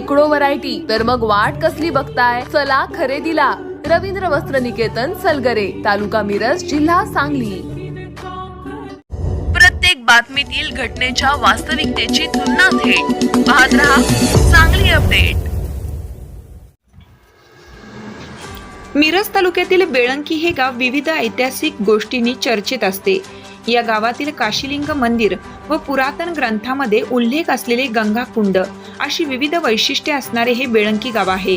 शेकडो व्हरायटी. तर मग वाट कसली बघताय? चला खरेदीला. रवींद्र वस्त्र निकेतन सलगरे. तालुका मिरज जिल्हा सांगली. प्रत्येक बातमीतील घटनेच्या वास्तविकतेची तुलना थेट. पाहत रहा सांगली अपडेट. मिरज तालुक्यातील बेळंकी हे गाव विविध ऐतिहासिक गोष्टींनी चर्चेत असते. या गावातील काशीलिंग मंदिर व पुरातन ग्रंथामध्ये उल्लेख असलेले गंगा कुंड अशी विविध वैशिष्ट्ये असणारे हे बेळंकी गाव आहे.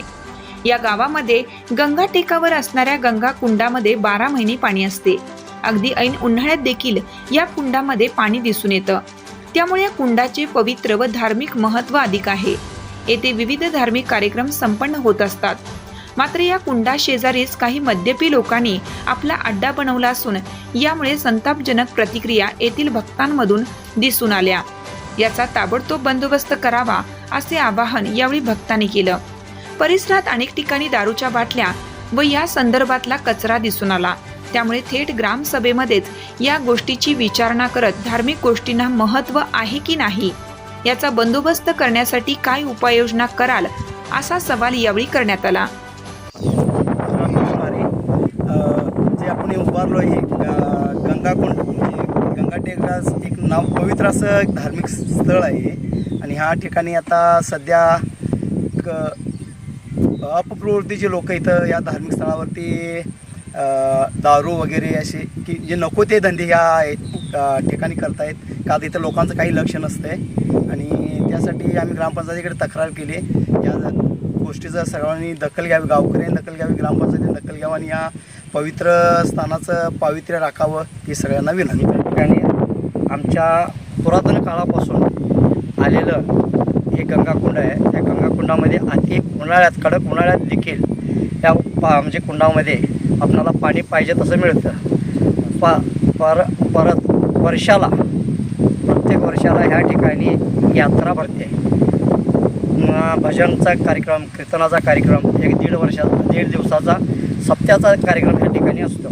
या गावामध्ये गंगा टेकावर असणाऱ्या गंगा कुंडामध्ये बारा महिने पाणी असते. अगदी ऐन उन्हाळ्यात देखील या कुंडामध्ये पाणी दिसून येतं. त्यामुळे या कुंडाचे पवित्र व धार्मिक महत्त्व अधिक आहे. येथे विविध धार्मिक कार्यक्रम संपन्न होत असतात. मात्र या कुंडा शेजारीच काही मद्यपी लोकांनी आपला अड्डा बनवला असून यामुळे संतापजनक प्रतिक्रिया येथील भक्तांमधून दिसून आल्या. याचा ताबडतोब बंदोबस्त करावा असे आवाहन यावेळी भक्तांनी केलं. परिसरात अनेक ठिकाणी दारूच्या बाटल्या व या संदर्भातला कचरा दिसून आला. त्यामुळे थेट ग्रामसभेमध्येच या गोष्टीची विचारणा करत धार्मिक गोष्टींना महत्त्व आहे की नाही? याचा बंदोबस्त करण्यासाठी काय उपाययोजना कराल? असा सवाल यावेळी करण्यात आला. रामेश्वरी जे आपण उभारलो आहे ग- गंगाकुंड म्हणजे गंगा टेकडास एक नाव पवित्र असं एक धार्मिक स्थळ आहे. आणि ह्या ठिकाणी आता सध्या क अपप्रवृत्तीचे लोक इथं या धार्मिक स्थळावरती दारू वगैरे असे की जे नको ते धंदे ह्या ठिकाणी करतायत. का इथं लोकांचं काही लक्ष नसतं आहे आणि त्यासाठी आम्ही ग्रामपंचायतीकडे तक्रार केली या गोष्टीचा सर्वांनी दखल घ्यावी गावकऱ्यांनी दखल घ्यावी ग्रामपंचायतीने दखल घ्यावं आणि या पवित्र स्थानाचं पावित्र्य राखावं ही सगळ्यांना विनंती त्या ठिकाणी आमच्या पुरातन काळापासून आलेलं हे गंगाकुंड आहे. त्या गंगाकुंडामध्ये अति उन्हाळ्यात कडक उन्हाळ्यात देखील या पा म्हणजे कुंडामध्ये आपणाला पाणी पाहिजे तसं मिळतं. पा पर परत वर्षाला प्रत्येक वर्षाला ह्या ठिकाणी यात्रा भरते. आहे भजनचा कार्यक्रम कीर्तनाचा कार्यक्रम एक दीड वर्षाचा दीड दिवसाचा सप्त्याचा कार्यक्रम या ठिकाणी असतो.